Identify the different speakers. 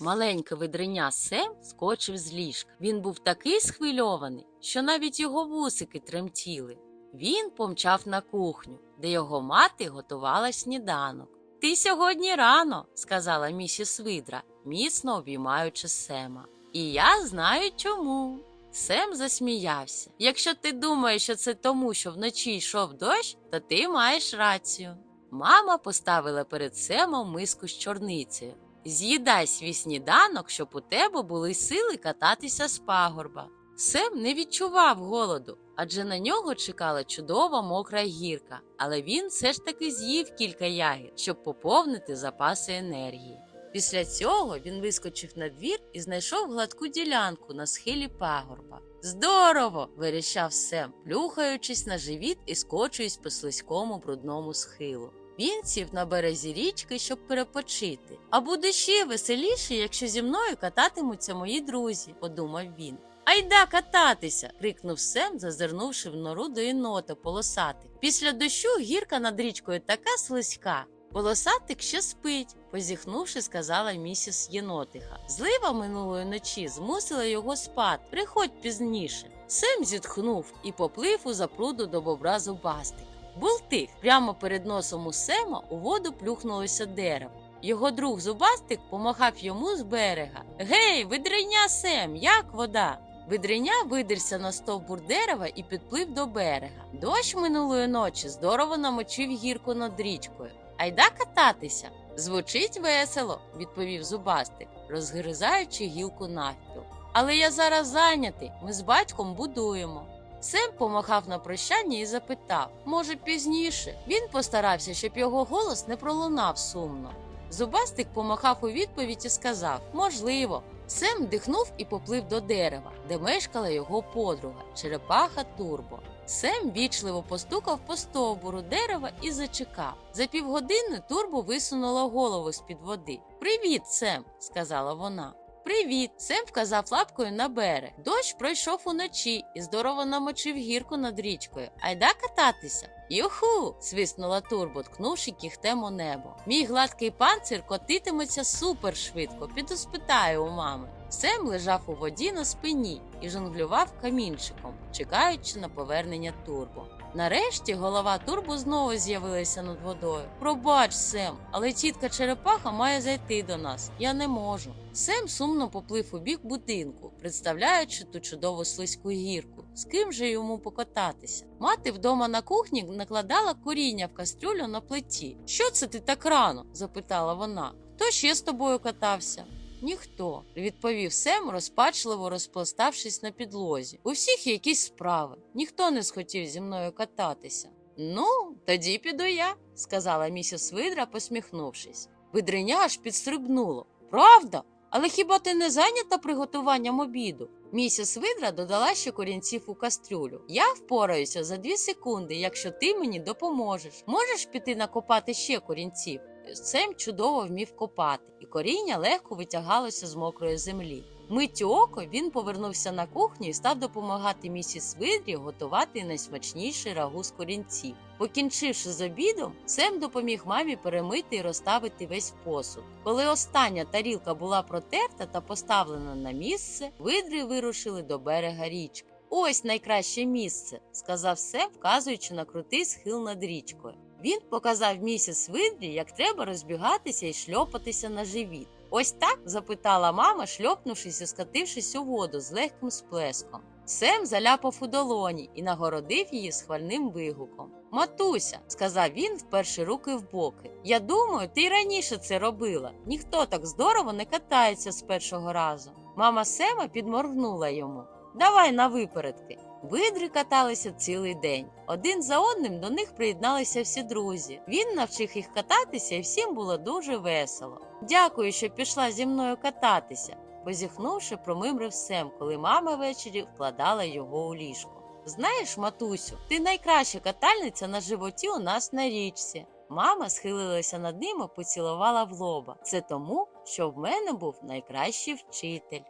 Speaker 1: Маленьке видриня Сем скочив з ліжка. Він був такий схвильований, що навіть його вусики тремтіли. Він помчав на кухню, де його мати готувала сніданок. Ти сьогодні рано, сказала місіс Видра, міцно обіймаючи Сема. І я знаю чому. Сем засміявся. Якщо ти думаєш, що це тому, що вночі йшов дощ, то ти маєш рацію. Мама поставила перед Семом миску з чорницею. З'їдай свій сніданок, щоб у тебе були сили кататися з пагорба. Сем не відчував голоду, адже на нього чекала чудова мокра гірка, але він все ж таки з'їв кілька ягід, щоб поповнити запаси енергії. Після цього він вискочив на двір і знайшов гладку ділянку на схилі пагорба. Здорово! вирішав Сем, плюхаючись на живіт і скочуючись по слизькому брудному схилу. Він сів на березі річки, щоб перепочити. А буде ще веселіше, якщо зі мною кататимуться мої друзі, подумав він. Айда кататися. крикнув Сем, зазирнувши в нору до єнота полосатик. Після дощу гірка над річкою така слизька. Полосатик ще спить, позіхнувши, сказала місіс Єнотиха. Злива минулої ночі змусила його спати. Приходь пізніше. Сем зітхнув і поплив у запруду до бобра зубастик. Бултих прямо перед носом у Сема у воду плюхнулося дерево. Його друг зубастик помахав йому з берега. Гей, видриня Сем, як вода? Видриня видерся на стовбур дерева і підплив до берега. Дощ минулої ночі здорово намочив гірку над річкою. Айда кататися. Звучить весело, відповів зубастик, розгризаючи гілку навпіл. Але я зараз зайнятий, ми з батьком будуємо. Сем помахав на прощання і запитав може, пізніше. Він постарався, щоб його голос не пролунав сумно. Зубастик помахав у відповідь і сказав можливо. Сем дихнув і поплив до дерева, де мешкала його подруга, черепаха Турбо. Сем вічливо постукав по стовбуру дерева і зачекав. За півгодини Турбо висунула голову з-під води. Привіт, Сем, сказала вона. Привіт! Сем вказав лапкою на берег. Дощ пройшов уночі і здорово намочив гірку над річкою. Айда кататися. Юху! свиснула турбо, ткнувши кіхтем у небо. Мій гладкий панцир котитиметься супер швидко. Піду спитаю у мами. Сем лежав у воді на спині і жонглював камінчиком, чекаючи на повернення турбо. Нарешті голова турбо знову з'явилася над водою. Пробач, Сем, але тітка черепаха має зайти до нас. Я не можу. Сем сумно поплив у бік будинку, представляючи ту чудову слизьку гірку. З ким же йому покататися? Мати вдома на кухні накладала коріння в кастрюлю на плиті. Що це ти так рано? запитала вона. Хто ще з тобою катався? Ніхто, відповів Сем, розпачливо розпластавшись на підлозі. У всіх якісь справи. Ніхто не схотів зі мною кататися. Ну, тоді піду я, сказала місіс Видра, посміхнувшись. Видриня аж підстрибнуло. Правда? Але хіба ти не зайнята приготуванням обіду? Місіс Видра додала ще корінців у кастрюлю. Я впораюся за дві секунди, якщо ти мені допоможеш. Можеш піти накопати ще корінців? Сем чудово вмів копати, і коріння легко витягалося з мокрої землі. Миттю око він повернувся на кухню і став допомагати місіс Видрі готувати найсмачніший рагу з корінців. Покінчивши з обідом, Сем допоміг мамі перемити і розставити весь посуд. Коли остання тарілка була протерта та поставлена на місце, видри вирушили до берега річки. Ось найкраще місце, сказав Сем, вказуючи на крутий схил над річкою. Він показав місіс Видрі, як треба розбігатися і шльопатися на живіт. Ось так? запитала мама, шльопнувшись і скатившись у воду з легким сплеском. Сем заляпав у долоні і нагородив її схвальним вигуком. Матуся, сказав він, вперше руки в боки. Я думаю, ти й раніше це робила. Ніхто так здорово не катається з першого разу. Мама Сема підморгнула йому. Давай на випередки. Видри каталися цілий день. Один за одним до них приєдналися всі друзі. Він навчив їх кататися, і всім було дуже весело. Дякую, що пішла зі мною кататися. Позіхнувши, промимрив Сем, коли мама ввечері вкладала його у ліжко. Знаєш, матусю, ти найкраща катальниця на животі у нас на річці. Мама схилилася над ним і поцілувала в лоба. Це тому, що в мене був найкращий вчитель.